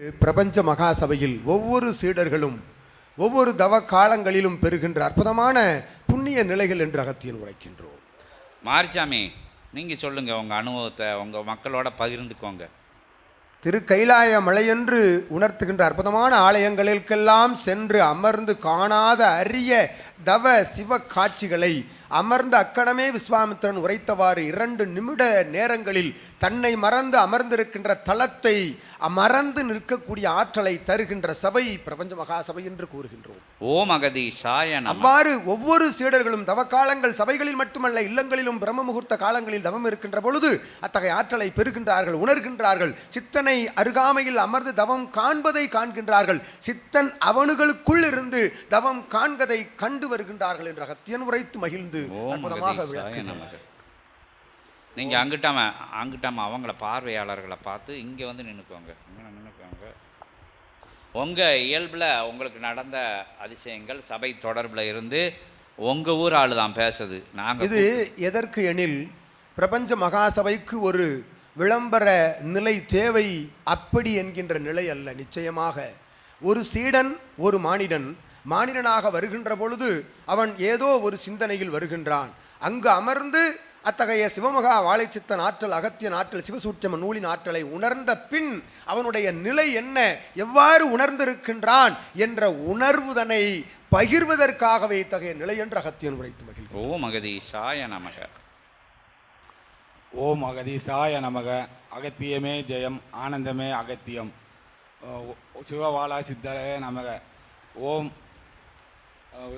பிரபஞ்ச மகாசபையில் ஒவ்வொரு சீடர்களும் ஒவ்வொரு தவ காலங்களிலும் பெறுகின்ற அற்புதமான புண்ணிய நிலைகள் என்று அகத்தியன் உரைக்கின்றோம். மாரிசாமி நீங்கள் சொல்லுங்கள் உங்கள் அனுபவத்தை உங்கள் மக்களோட பகிர்ந்துக்கோங்க. திரு கைலாய மலையென்று உணர்த்துகின்ற அற்புதமான ஆலயங்களுக்கெல்லாம் சென்று அமர்ந்து காணாத அரிய தவ சிவ காட்சிகளை அமர்ந்த அக்கணமே விஸ்வாமித்திரன் உரைத்தவாறு இரண்டு நிமிட நேரங்களில் தன்னை மறந்து அமர்ந்திருக்கின்ற தலத்தை மறந்து நிற்கக்கூடிய ஆற்றலை தருகின்ற சபை பிரபஞ்ச மகாசபை என்று கூறுகின்றோம். ஓம் அகதீஷாய அவ்வாறு ஒவ்வொரு சீடர்களும் தவக்காலங்கள் சபைகளில் மட்டுமல்ல இல்லங்களிலும் பிரம்ம முகூர்த்த காலங்களில் தவம் இருக்கின்ற பொழுது அத்தகைய ஆற்றலை பெறுகின்றார்கள் உணர்கின்றார்கள். சித்தனை அருகாமையில் அமர்ந்து தவம் காண்பதை காண்கின்றார்கள். சித்தன் அவனுகளுக்குள் இருந்து தவம் காண்கதை கண்டு வருகின்றார்கள் என்ற அகத்தியன் உரைத்து மகிழ்ந்து ஓம் அற்புதமாக விளக்குகிறார். நீங்கள் அங்கிட்டாம அங்கிட்டாம அவங்கள பார்வையாளர்களை பார்த்து இங்கே வந்து நின்றுக்கோங்க இங்கே நின்றுக்கோங்க உங்கள் இயல்பில் உங்களுக்கு நடந்த அதிசயங்கள் சபை தொடர்பில் இருந்து உங்கள் ஊர் ஆளு தான் பேசுது. நாங்கள் இது எதற்கு எனில் பிரபஞ்ச மகாசபைக்கு ஒரு விளம்பர நிலை தேவை அப்படி என்கின்ற நிலை அல்ல நிச்சயமாக. ஒரு சீடன் ஒரு மானிடன் மானிடனாக வருகின்ற பொழுது அவன் ஏதோ ஒரு சிந்தனையில் வருகின்றான். அங்கு அமர்ந்து அத்தகைய சிவமகா வாழைச்சித்தன் ஆற்றல் அகத்தியன் ஆற்றல் சிவசூட்சம நூலின் ஆற்றலை உணர்ந்த பின் அவனுடைய நிலை என்ன எவ்வாறு உணர்ந்திருக்கின்றான் என்ற உணர்வுதனை பகிர்வதற்காகவே இத்தகைய நிலை என்று அகத்தியன் உரைத்து மகிழ்கிறான். ஓம் அகதீஷாய நமக. ஓம் அகதீசாய நமக. அகத்தியமே ஜெயம் ஆனந்தமே அகத்தியம். சிவபாலா சித்தரே நமக. ஓம் அஹ்,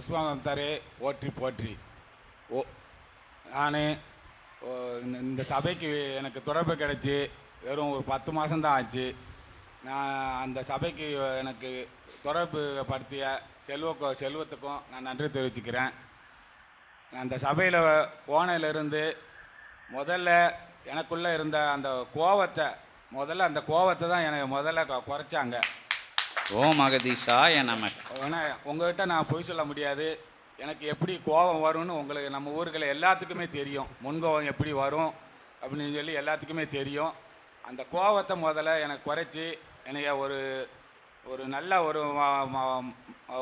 போற்றி போற்றி. ஓ நான் இந்த சபைக்கு எனக்கு தொடர்பு கிடைச்சி வெறும் ஒரு பத்து மாதம்தான் ஆச்சு. நான் அந்த சபைக்கு எனக்கு தொடர்பு படுத்திய செல்வ செல்வத்துக்கும் நான் நன்றி தெரிவிச்சுக்கிறேன். நான் அந்த சபையில் போனதிலிருந்து முதல்ல எனக்குள்ளே இருந்த அந்த கோவத்தை முதல்ல அந்த கோவத்தை தான் எனக்கு முதல்ல கொ- குறைச்சாங்க. ஓம் என் நமக. ஏன்னா உங்கள்கிட்ட நான் பொய் சொல்ல முடியாது. எனக்கு எப்படி கோபம் வரும்னு உங்களுக்கு நம்ம ஊருக்கில் எல்லாத்துக்குமே தெரியும். முன்கோபம் எப்படி வரும் அப்படின்னு சொல்லி எல்லாத்துக்குமே தெரியும். அந்த கோபத்தை முதல்ல எனக்கு குறைச்சி என்னைய ஒரு ஒரு நல்ல ஒரு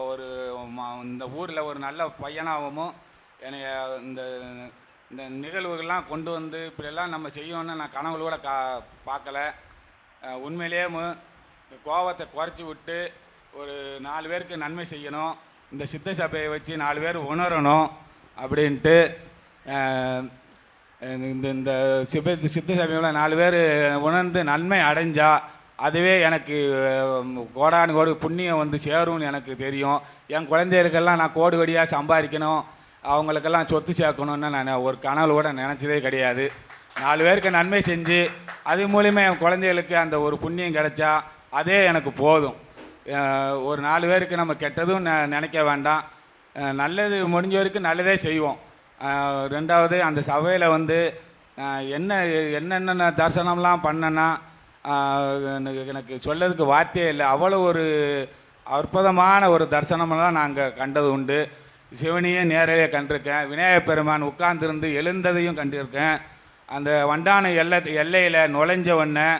ஒரு இந்த ஊரில் ஒரு நல்ல பையனாகவும் என்னைய இந்த இந்த நிகழ்வுகள்லாம் கொண்டு வந்து இப்படியெல்லாம் நம்ம செய்யணும்னு நான் கனவுகளோட கா பார்க்கல. உண்மையிலேயே கோபத்தை குறைச்சி விட்டு ஒரு நாலு பேருக்கு நன்மை செய்யணும். இந்த சித்த சபையை வச்சு நாலு பேர் உணரணும் அப்படின்ட்டு இந்த இந்த சிப சித்த சபையோட நாலு பேர் உணர்ந்து நன்மை அடைஞ்சா அதுவே எனக்கு கோடானு கோடி புண்ணியம் வந்து சேரும்னு எனக்கு தெரியும். என் குழந்தைகளுக்கெல்லாம் நான் கோடி கோடியாக சம்பாதிக்கணும். அவங்களுக்கெல்லாம் சொத்து சேர்க்கணும்னு நான் ஒரு கனவு கூட நினச்சதே கிடையாது. நாலு பேருக்கு நன்மை செஞ்சு அது மூலிமா என் குழந்தைகளுக்கு அந்த ஒரு புண்ணியம் கிடைச்சா அதே எனக்கு போதும். ஒரு நாலு பேருக்கு நம்ம கெட்டதும் ந நினைக்க வேண்டாம். நல்லது முடிஞ்ச வரைக்கும் நல்லதே செய்வோம். ரெண்டாவது அந்த சபையில் வந்து என்ன என்னென்ன தரிசனம்லாம் பண்ணேன்னா எனக்கு எனக்கு சொல்லதுக்கு வார்த்தையே இல்லை. அவ்வளோ ஒரு அற்புதமான ஒரு தரிசனமெல்லாம் நாங்கள் கண்டது உண்டு. சிவனையே நேரடியாக கண்டிருக்கேன். விநாயகப் பெருமான் உட்கார்ந்துருந்து எழுந்ததையும் கண்டிருக்கேன். அந்த வண்டான எல்லை எல்லையில் நுழைஞ்சவொன்னே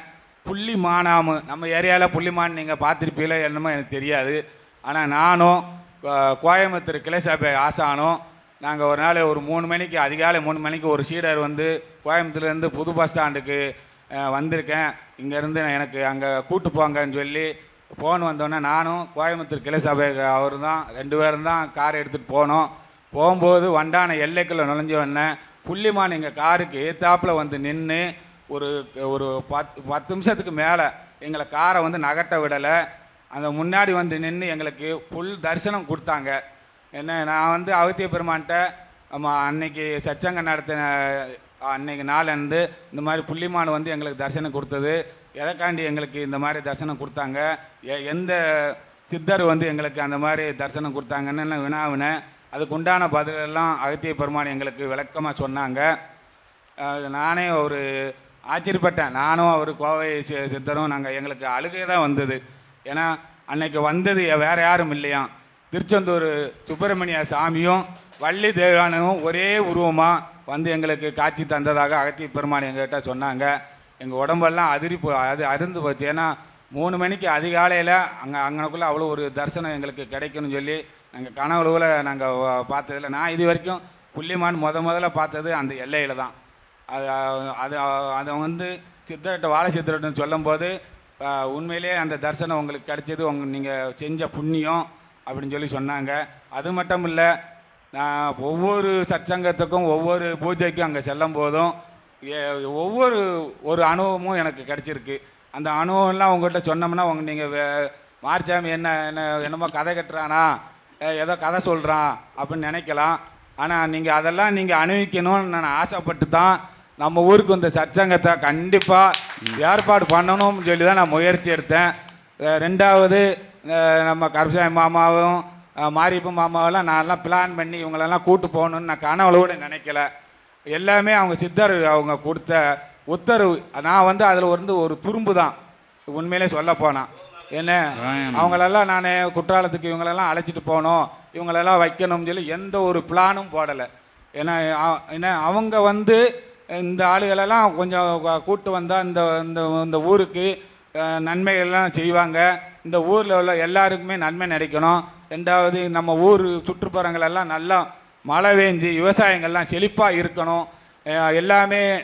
புள்ளி மானாமு நம்ம ஏரியாவில் புள்ளிமான் நீங்கள் பார்த்துருப்பீங்களோ என்னமோ எனக்கு தெரியாது. ஆனால் நானும் கோயம்புத்தூர் கிளைசாபை ஆசானும் நாங்கள் ஒரு நாள் ஒரு மூணு மணிக்கு அதிகாலை மூணு மணிக்கு ஒரு சீடர் வந்து கோயம்புத்தூர்லேருந்து புது பஸ் ஸ்டாண்டுக்கு வந்திருக்கேன். இங்கேருந்து எனக்கு அங்கே கூட்டு போங்கன்னு சொல்லி ஃபோன் வந்தோடனே நானும் கோயம்புத்தூர் கிளை சபை அவர் தான் ரெண்டு பேரும் தான் கார் எடுத்துகிட்டு போனோம். போகும்போது வண்டான எல்லைக்குள்ளே நுழைஞ்ச உடனே புள்ளிமான் எங்கள் காருக்கு ஏத்தாப்பில் வந்து நின்று ஒரு ஒரு பத்து பத்து நிமிஷத்துக்கு மேலே எங்களை காரை வந்து நகட்ட விடலை. அந்த முன்னாடி வந்து நின்று எங்களுக்கு ஃபுல் தரிசனம் கொடுத்தாங்க. என்ன நான் வந்து அகத்திய பெருமான்கிட்ட நம்ம அன்னைக்கு சச்சங்கம் நடத்தின அன்னைக்கு நாளன்று இந்த மாதிரி புள்ளிமான் வந்து எங்களுக்கு தரிசனம் கொடுத்தது. எதைக்காண்டி எங்களுக்கு இந்த மாதிரி தரிசனம் கொடுத்தாங்க? எ- எந்த சித்தர் வந்து எங்களுக்கு அந்த மாதிரி தரிசனம் கொடுத்தாங்கன்னு நான் வினாவினேன். அதுக்கு உண்டான பதிலெல்லாம் அகத்திய பெருமான் எங்களுக்கு விளக்கமாக சொன்னாங்க. நானே ஒரு ஆச்சரியப்பட்டேன். நானும் அவர் கோவை சி- சித்தரும் நாங்கள் எங்களுக்கு அழுகை தான் வந்தது. ஏன்னா அன்னைக்கு வந்தது வேற யாரும் இல்லையாம் திருச்செந்தூர் சுப்பிரமணிய சாமியும் வள்ளி தேவானும் ஒரே உருவமாக வந்து எங்களுக்கு காட்சி தந்ததாக அகத்திய பெருமான் எங்ககிட்ட சொன்னாங்க. எங்கள் உடம்பெல்லாம் அதிரி போ அது அருந்து போச்சு. ஏன்னா மூணு மணிக்கு அதிகாலையில் அங்கே அங்கனக்குள்ளே அவ்வளோ ஒரு தரிசனம் எங்களுக்கு கிடைக்கும்னு சொல்லி நாங்கள் கனவுல நாங்கள் பார்த்ததில்ல. நான் இது வரைக்கும் புள்ளிமான் முத முதல்ல பார்த்தது அந்த எல்லையில் தான். அது அது அதை வந்து சித்தர்கிட்ட வாழை சித்தர்கிட்ட சொல்லும்போது உண்மையிலேயே அந்த தரிசனம் உங்களுக்கு கிடைச்சது உங்க நீங்கள் செஞ்ச புண்ணியம் அப்படின்னு சொல்லி சொன்னாங்க. அது மட்டும் இல்லை நான் ஒவ்வொரு சற்சங்கத்துக்கும் ஒவ்வொரு பூஜைக்கும் அங்கே செல்லும் போதும் ஒவ்வொரு ஒரு அனுபவமும் எனக்கு கிடச்சிருக்கு. அந்த அனுபவம்லாம் உங்கள்கிட்ட சொன்னோம்னா உங்க நீங்கள் மார்ச்சாமி என்ன என்ன என்னமோ கதை கட்டுறானா ஏதோ கதை சொல்கிறான் அப்படின்னு நினைக்கலாம். ஆனால் நீங்கள் அதெல்லாம் நீங்கள் அனுபவிக்கணும்னு நான் ஆசைப்பட்டு தான் நம்ம ஊருக்கு இந்த சற்சங்கத்தை கண்டிப்பாக ஏற்பாடு பண்ணணும்னு சொல்லி தான் நான் முயற்சி எடுத்தேன். ரெண்டாவது நம்ம கருசாமி மாமாவும் மாரியப்ப மாமாவெல்லாம் நான்லாம் பிளான் பண்ணி இவங்களெல்லாம் கூட்டு போகணுன்னு நான் கனவுல கூட நினைக்கல. எல்லாமே அவங்க சித்தர் அவங்க கொடுத்த உத்தரவு. நான் வந்து அதில் வந்து ஒரு துரும்பு தான். உண்மையிலே சொல்ல போனான் என்ன? அவங்களெல்லாம் நான் குற்றாலத்துக்கு இவங்களெல்லாம் அழைச்சிட்டு போகணும் இவங்களெல்லாம் வைக்கணும்னு சொல்லி எந்த ஒரு பிளானும் போடலை. ஏன்னா ஏன்னா அவங்க வந்து இந்த ஆளுகளெல்லாம் கொஞ்சம் க- கூட்டு வந்தால் இந்த இந்த இந்த ஊருக்கு நன்மைகள்லாம் செய்வாங்க. இந்த ஊரில் உள்ள எல்லாருக்குமே நன்மை கிடைக்கணும் ரெண்டாவது நம்ம ஊர் சுற்றுப்புறங்களெல்லாம் நல்லா மழை பெஞ்சு விவசாயங்கள்லாம் செழிப்பாக இருக்கணும். எல்லாமே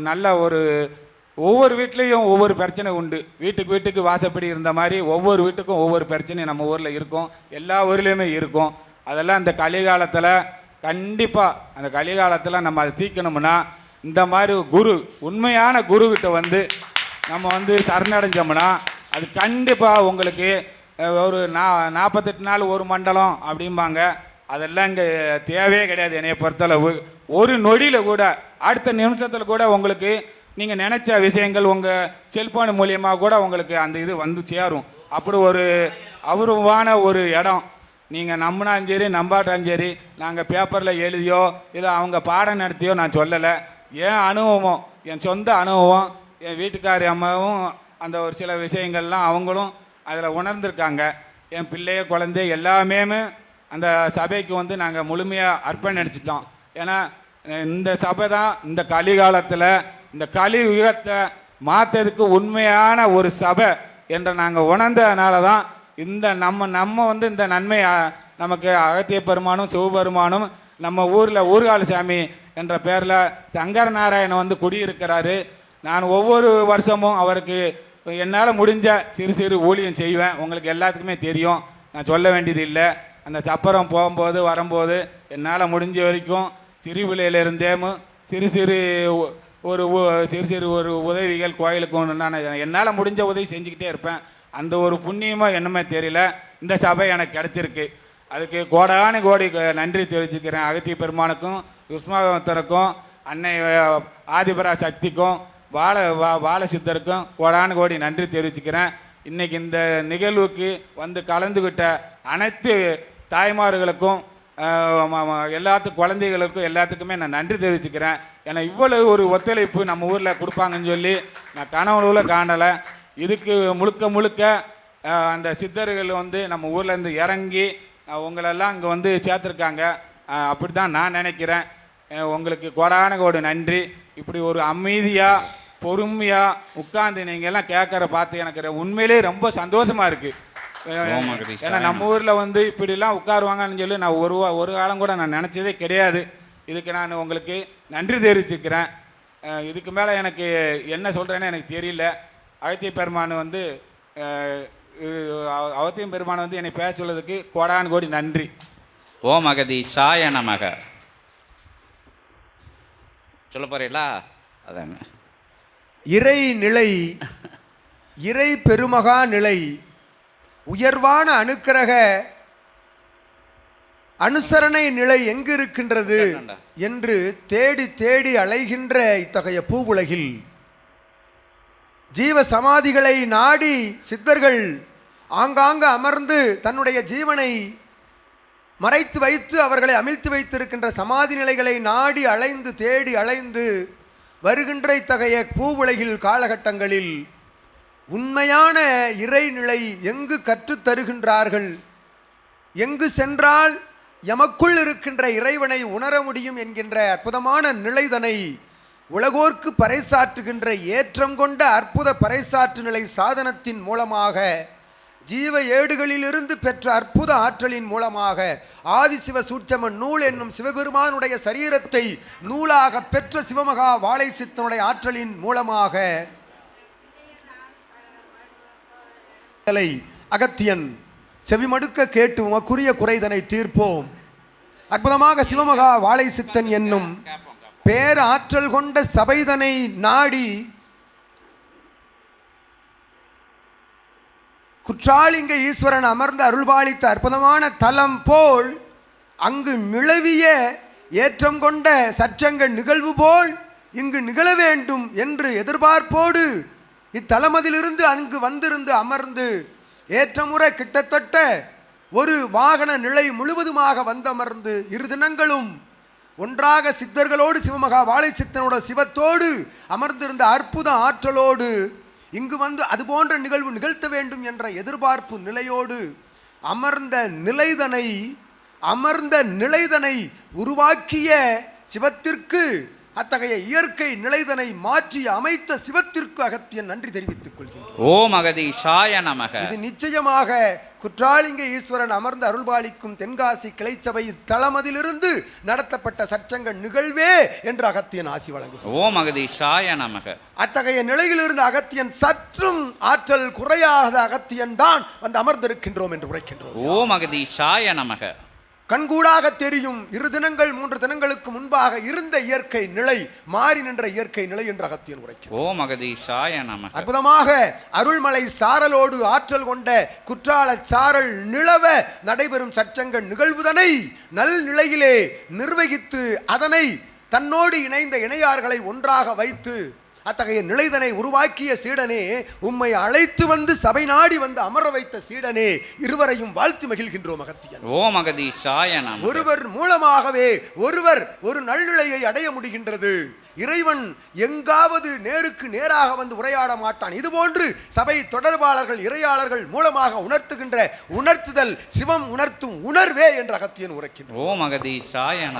நல்ல ஒரு ஒவ்வொரு வீட்லேயும் ஒவ்வொரு பிரச்சனை உண்டு. வீட்டுக்கு வீட்டுக்கு வாசப்படி இருந்த மாதிரி ஒவ்வொரு வீட்டுக்கும் ஒவ்வொரு பிரச்சனை நம்ம ஊரில் இருக்கும். எல்லா ஊர்லேயுமே இருக்கும். அதெல்லாம் இந்த கலிகாலத்தில் கண்டிப்பாக அந்த கலிகாலத்தில் நம்ம அதை தீர்க்கணும்னா இந்த மாதிரி குரு உண்மையான குருக்கிட்ட வந்து நம்ம வந்து சரணடைஞ்சோம்னா அது கண்டிப்பாக உங்களுக்கு ஒரு நா நாற்பத்தெட்டு நாள் ஒரு மண்டலம் அப்படிம்பாங்க. அதெல்லாம் இங்கே தேவையே கிடையாது என்னைய பொறுத்தளவு. ஒரு நொடியில் கூட அடுத்த நிமிஷத்தில் கூட உங்களுக்கு நீங்கள் நினச்ச விஷயங்கள் உங்கள் செல்ஃபோன் மூலியமாக கூட உங்களுக்கு அந்த இது வந்து சேரும். அப்படி ஒரு அபூர்வமான ஒரு இடம். நீங்கள் நம்பினாலும் சரி நம்பாட்டாலும் சரி நாங்கள் பேப்பரில் எழுதியோ இல்லை அவங்க பாடம் நடத்தியோ நான் சொல்லலை. என் அனுபவம் என் சொந்த அனுபவம் என் வீட்டுக்காரி அம்மாவும் அந்த ஒரு சில விஷயங்கள்லாம் அவங்களும் அதில் உணர்ந்திருக்காங்க. என் பிள்ளைய குழந்தை எல்லாமே அந்த சபைக்கு வந்து நாங்கள் முழுமையாக அர்ப்பணிச்சிட்டோம். ஏன்னா இந்த சபை தான் இந்த கலிகாலத்தில் இந்த கலி யுகத்தை மாற்றதுக்கு உண்மையான ஒரு சபை என்று நாங்கள் உணர்ந்ததுனால தான் இந்த நம்ம நம்ம வந்து இந்த நன்மை நமக்கு அகத்திய பெருமானும் சிவபெருமானும் நம்ம ஊரில் ஊர்கால சாமி என்ற பேரில் சங்கர நாராயணன் வந்து குடியிருக்கிறாரு. நான் ஒவ்வொரு வருஷமும் அவருக்கு என்னால் முடிஞ்ச சிறு சிறு ஊழியம் செய்வேன். உங்களுக்கு எல்லாத்துக்குமே தெரியும். நான் சொல்ல வேண்டியது இல்லை. அந்த சப்பரம் போகும்போது வரும்போது என்னால் முடிஞ்ச வரைக்கும் சிறு பிள்ளையிலிருந்தேமும் சிறு சிறு ஒரு சிறு சிறு ஒரு உதவிகள் கோயிலுக்கு ஒன்று நான் என்னால் முடிஞ்ச உதவி செஞ்சுக்கிட்டே இருப்பேன். அந்த ஒரு புண்ணியமாக என்னமே தெரியல. இந்த சபை எனக்கு கிடச்சிருக்கு. அதுக்கு கோடான கோடி நன்றி தெரிவிச்சுக்கிறேன் அகத்திய பெருமானுக்கும் உஸ்மாவத்தருக்கும் அன்னை ஆதிபரா சக்திக்கும் வாழ வா பாலசித்தருக்கும் கோடான கோடி நன்றி தெரிவிச்சுக்கிறேன். இன்றைக்கி இந்த நிகழ்வுக்கு வந்து கலந்துக்கிட்ட அனைத்து தாய்மார்களுக்கும் எல்லாத்து குழந்தைகளுக்கும் எல்லாத்துக்குமே நான் நன்றி தெரிவிச்சுக்கிறேன். ஏன்னா இவ்வளவு ஒரு ஒத்துழைப்பு நம்ம ஊரில் கொடுப்பாங்கன்னு சொல்லி நான் கனவுல காணலை. இதுக்கு முழுக்க முழுக்க அந்த சித்தர்கள் வந்து நம்ம ஊர்லேருந்து இறங்கி உங்களெல்லாம் இங்கே வந்து சேர்த்துருக்காங்க. அப்படி தான் நான் நினைக்கிறேன். உங்களுக்கு கோடான கோடி நன்றி. இப்படி ஒரு அமைதியாக பொறுமையாக உட்காந்து நீங்கள்லாம் கேட்குற பார்த்து எனக்கு உண்மையிலே ரொம்ப சந்தோஷமாக இருக்குது ஏன்னா நம்ம ஊரில் வந்து இப்படிலாம் உட்காருவாங்கன்னு சொல்லி நான் ஒரு ஒரு காலம் கூட நான் நினச்சதே கிடையாது. இதுக்கு நான் உங்களுக்கு நன்றி தெரிவிச்சுக்கிறேன். இதுக்கு மேலே எனக்கு என்ன சொல்கிறேன்னு எனக்கு தெரியல. அகத்திய பெருமான் வந்து அவத்தியம் பெருமான் வந்து என்னை பேச சொல்லதுக்கு கோடான கோடி நன்றி. ஓம் அகதி சாய நமக. சொல்ல போறீங்களா? அதாங்க இறை நிலை இறை பெருமகா நிலை உயர்வான அனுக்கிரக அனுசரணை நிலை எங்கு இருக்கின்றது? என்று தேடி தேடி அலைகின்ற இத்தகைய பூவுலகில் ஜீவ சமாதிகளை நாடி சித்தர்கள் ஆங்காங்கு அமர்ந்து தன்னுடைய ஜீவனை மறைத்து வைத்து அவர்களை அமிழ்த்து வைத்திருக்கின்ற சமாதி நிலைகளை நாடி அலைந்து தேடி அலைந்து வருகின்ற இத்தகைய பூவுலகில் காலகட்டங்களில் உண்மையான இறைநிலை எங்கு கற்றுத் தருகின்றார்கள்? எங்கு சென்றால் எமக்குள் இருக்கின்ற இறைவனை உணர முடியும் என்கின்ற அற்புதமான நிலைதனை உலகோர்க்கு பறைசாற்றுகின்ற ஏற்றம் கொண்ட அற்புத பறைசாற்று நிலை சாதனத்தின் மூலமாக ஜீவ ஏடுகளிலிருந்து பெற்ற அற்புத ஆற்றலின் மூலமாக ஆதிசிவ சூட்சம நூல் என்னும் சிவபெருமானுடைய சரீரத்தை நூலாக பெற்ற சிவமகா வாழை சித்தனுடைய ஆற்றலின் மூலமாக அகத்தியன் செவிமடுக்க கேட்டு உமக்குரிய குறைதனை தீர்ப்போம். அற்புதமாக சிவமகா வாழை சித்தன் என்னும் பேராற்றல் கொண்ட சபைதனை நாடி குற்றாலிங்க ஈஸ்வரன் அமர்ந்து அருள்பாலித்த அற்புதமான தலம் போல் அங்கு நிலவிய ஏற்றம் கொண்ட சச்சங்க நிகழ்வு போல் இங்கு நிகழ வேண்டும் என்று எதிர்பார்ப்போடு இத்தலமதிலிருந்து அங்கு வந்திருந்து அமர்ந்து ஏற்றமுறை கிட்டத்தட்ட ஒரு வாகன நிலை முழுவதுமாக வந்தமர்ந்து இரு தினங்களும் ஒன்றாக சித்தர்களோடு சிவமகா வாழை சித்தனோட சிவத்தோடு அமர்ந்திருந்த அற்புத ஆற்றலோடு இங்கு வந்து அது போன்ற நிகழ்வு நிகழ்த்த வேண்டும் என்ற எதிர்பார்ப்பு நிலையோடு அமர்ந்த நிலைதனை அமர்ந்த நிலைதனை உருவாக்கிய சிவத்திற்கு அத்தகைய இயற்கை நிலைதனை மாற்றி அமைத்த சிவத்திற்கு அகத்தியன் நன்றி தெரிவித்துக் கொள்கின்றேன் ஓம் அகதீஷாய நமக. இது நிச்சயமாக குற்றாலிங்க ஈஸ்வரன் அமர்ந்து அருள்பாலிக்கும் தென்காசி கிளைச்சபை தளமதிலிருந்து நடத்தப்பட்ட சச்சங்க நிகழ்வே என்று அகத்தியன் ஆசி வழங்குகிறார் ஓம் அகதீஷாய நமக. அத்தகைய நிலையிலிருந்து அகத்தியன் சற்றும் ஆற்றல் குறையாத அகத்தியன் தான் வந்து அமர்ந்திருக்கின்றோம் என்று உரைக்கின்றோம். ஓம் அகதீஷாய நமக. கண்கூடாக தெரியும் இரு தினங்கள் மூன்று தினங்களுக்கு முன்பாக இருந்த இயற்கை நிலை மாறி நின்ற இயற்கை நிலை என்று அகத்தியன் உரைக்கிறார். ஓம் அகதீஷாய நமக. அற்புதமாக அருள்மலை சாரலோடு ஆற்றல் கொண்ட குற்றால சாரல் நிலவ நடைபெறும் சச்சங்க நிகழ்வுதனை நல் நிலையிலே நிர்வகித்து அதனை தன்னோடு இணைந்த இணையார்களை ஒன்றாக வைத்து அத்தகைய நிலைதனை உருவாக்கிய சீடனே உம்மை அழைத்து வந்து சபை நாடி வந்து அமர வைத்த சீடனே இருவரையும் வாழ்த்து மகிழ்கின்றோம் அகத்தியன். ஓம் நமக. ஒருவர் மூலமாகவே ஒருவர் ஒரு நல்நிலையை அடைய முடிகின்றது. இறைவன் எங்காவது நேருக்கு நேராக வந்து உரையாட மாட்டான். இதுபோன்று சபை தொடர்பாளர்கள் இறையாளர்கள் மூலமாக உணர்த்துகின்ற உணர்த்துதல் சிவம் உணர்த்தும் உணர்வே என்று அகத்தியன் ஓம் நமக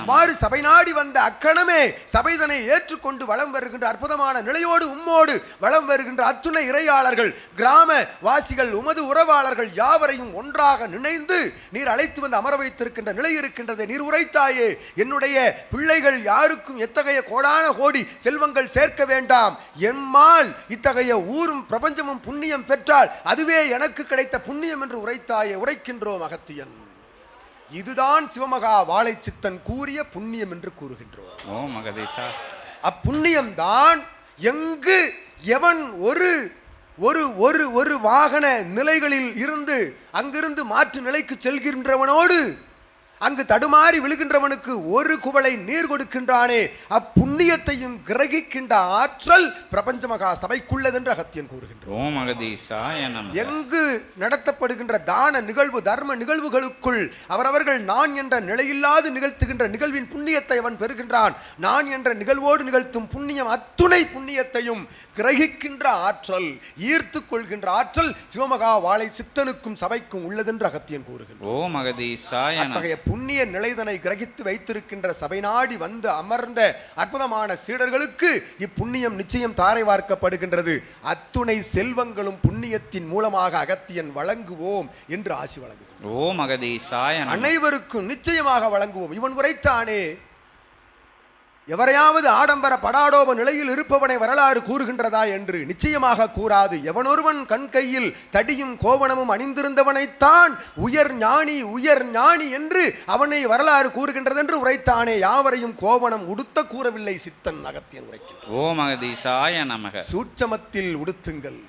அவ்வாறு சபை நாடி வந்த அக்கணமே சபைதனை ஏற்றுக்கொண்டு வலம் வருகின்ற அற்புதமான நிலையோடு உம்மோடு வலம் வருகின்ற அத்துணை இறையாளர்கள் கிராம வாசிகள் உமது உறவாளர்கள் யாவரையும் ஒன்றாக நினைந்து நீர் அழைத்து வந்து அமர வைத்திருக்கின்ற நிலை இருக்கின்றது நீர் உரைத்தாயே. என்னுடைய பிள்ளைகள் யாருக்கும் எத்தகைய கோடான கோடி செல்வங்கள் சேர்க்க வேண்டாம். எம்மால் இத்தகைய ஊரும் பிரபஞ்சமும் புண்ணியம் பெற்றால் அதுவே எனக்கு கிடைத்த புண்ணியம் என்று உரைத்தாயே உரைக்கின்றோம் அகத்தியன். இதுதான் சிவமகா வாழை சித்தன் கூறிய புண்ணியம் என்று கூறுகின்றோம். ஓம் அகதீஷா அப்புண்ணியம்தான் எங்கு எவன் ஒரு ஒரு ஒரு ஒரு வாகன நிலைகளில் இருந்து அங்கிருந்து மாற்று நிலைக்கு செல்கின்றவனோடு அங்கு தடுமாறி விழுகின்றவனுக்கு ஒரு குவளை நீர் கொடுக்கின்றானே. அப்புண்ணியத்தையும் கிரகிக்கின்ற ஆற்றல் பிரபஞ்ச மகா சபைக்குள்ளதென்று அகத்தியன் நமக. எங்கு நடத்தப்படுகின்ற தான நிகழ்வு தர்ம நிகழ்வுகளுக்குள் அவரவர்கள் நான் என்ற நிலையில்லாது நிகழ்த்துகின்ற நிகழ்வின் புண்ணியத்தை அவன் பெறுகின்றான். நான் என்ற நிகழ்வோடு நிகழ்த்தும் புண்ணியம் அத்துணை புண்ணியத்தையும் கிரகிக்கின்ற ஆற்றல் ஈர்த்து கொள்கின்ற ஆற்றல் சிவமகா வாழை சித்தனுக்கும் சபைக்கும் உள்ளதென்று அகத்தியன் நமக. அத்தகைய புண்ணிய நிலைதனை கிரகித்து வைத்திருக்கின்ற சபை நாடி வந்து அமர்ந்த அற்புதமான சீடர்களுக்கு இப்புண்ணியம் நிச்சயம் தாரை வார்க்கப்படுகின்றது. அத்துணை செல்வங்களும் புண்ணியத்தின் மூலமாக அகத்தியன் வழங்குவோம் என்று ஆசி வழங்குகிறார் ஓம் அகதீஷாய நமக அனைவருக்கும் நிச்சயமாக வழங்குவோம். இவன் உரைத்தானே எவரையாவது ஆடம்பர படாடோப நிலையில் இருப்பவனை வரலாறு கூறுகின்றதா என்று நிச்சயமாக கூறாது. எவனொருவன் கண் கையில் தடியும் கோவணமும் அணிந்திருந்தவனைத்தான் உயர் ஞானி உயர் ஞானி என்று அவனை வரலாறு கூறுகின்றது என்று உரைத்தானே. யாவரையும் கோவணம் உடுத்த கூறவில்லை சித்தன் அகத்தியன் உரைக்கின்றான் ஓம் அகதீஷாய நமக. சூட்சமத்தில் உடுத்துங்கள்.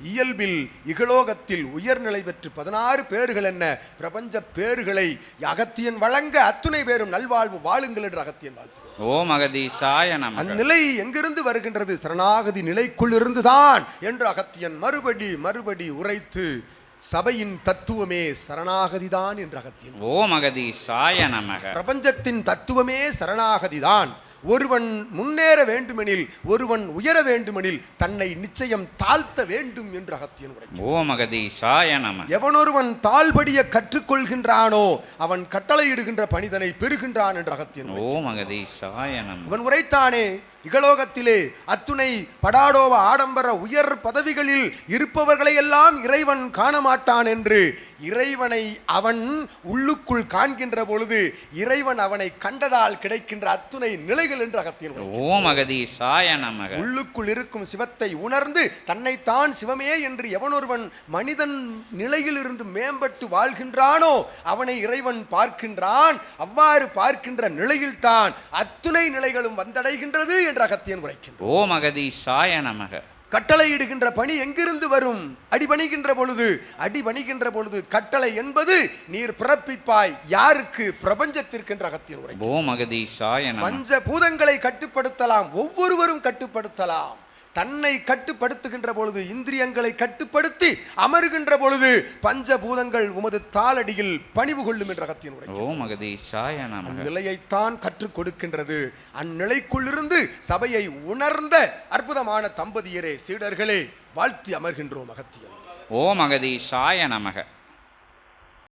இயல்பில் இகலோகத்தில் உயர்நிலை பெற்று பதினாறு பேர்கள் என்ன? பிரபஞ்ச பேர்களை அகத்தியன் வழங்க அத்துணை பேரும் நல்வாழ்வு வாழுங்கள் என்று அகத்தியன் வாழ்த்துகிறார். ஓம் அகதீஷாய நமக. அந்நிலை எங்கிருந்து வருகின்றது? சரணாகதி நிலைக்குள் இருந்துதான் என்று அகத்தியன் மறுபடி மறுபடி உரைத்து சபையின் தத்துவமே சரணாகதிதான் என்று அகத்தியன். ஓம் அகதீஷாய நமக. பிரபஞ்சத்தின் தத்துவமே சரணாகதிதான். ஒருவன் முன்னேற வேண்டுமெனில் ஒருவன் உயர வேண்டுமெனில் தன்னை நிச்சயம் தாழ்த்த வேண்டும் என்று அகத்தியன் உரை ஓம் அகதீஷாய நமக எவனொருவன் தாழ்படிய கற்றுக்கொள்கின்றானோ அவன் கட்டளையிடுகின்ற பணிதனை பெறுகின்றான் என்று அகத்தியன். ஓம் அகதீஷாய நமக இவன் உரைத்தானே இகலோகத்திலே அத்துணை படாடோவ ஆடம்பர உயர் பதவிகளில் இருப்பவர்களை எல்லாம் இறைவன் காண மாட்டான் என்று இறைவனை அவன் உள்ளுக்குள் காண்கின்ற பொழுது இறைவன் அவனை கண்டதால் கிடைக்கின்ற அத்துணை நிலைகள் என்று உரைக்கிறார். ஓம் அகதீஷாய நமக உள்ளுக்குள் இருக்கும் சிவத்தை உணர்ந்து தன்னைத்தான் சிவமே என்று எவனொருவன் மனிதன் நிலையிலிருந்து மேம்பட்டு வாழ்கின்றானோ அவனை இறைவன் பார்க்கின்றான் அவ்வாறு பார்க்கின்ற நிலையில்தான் அத்துணை நிலைகளும் வந்தடைகின்றது என்று அகத்தியன் உரைக்கின்றான் ஓம் அகதீஷாய நமக. கட்டளையிடுகின்ற பணி எங்கிருந்து வரும்? அடிபணிகின்ற பொழுது அடிபணிகின்ற பொழுது கட்டளை என்பது நீர் பிறப்பிப்பாய் யாருக்கு? பிரபஞ்சத்திற்கு என்று அகத்தியன் உரை ஓம் அகதீஷாய நமக. பஞ்ச பூதங்களை கட்டுப்படுத்தலாம் ஒவ்வொருவரும் கட்டுப்படுத்தலாம். தன்னை கட்டுப்படுத்துகின்ற பொழுது இந்திரியங்களை கட்டுப்படுத்தி அமருகின்ற பொழுது பஞ்சபூதங்கள் உமது தாளடியில் பணிவு கொள்ளும் என்ற அகத்தியன் உரை ஓம் அகதீஷாய நமக. அந்நிலையைத்தான் கற்றுக் கொடுக்கின்றது. அந்நிலைக்குள்ளிருந்து சபையை உணர்ந்த அற்புதமான தம்பதியரே சீடர்களே வாழ்த்தி அமர்கின்றோம் அகத்தியன் ஓம் அகதீஷாய நமக.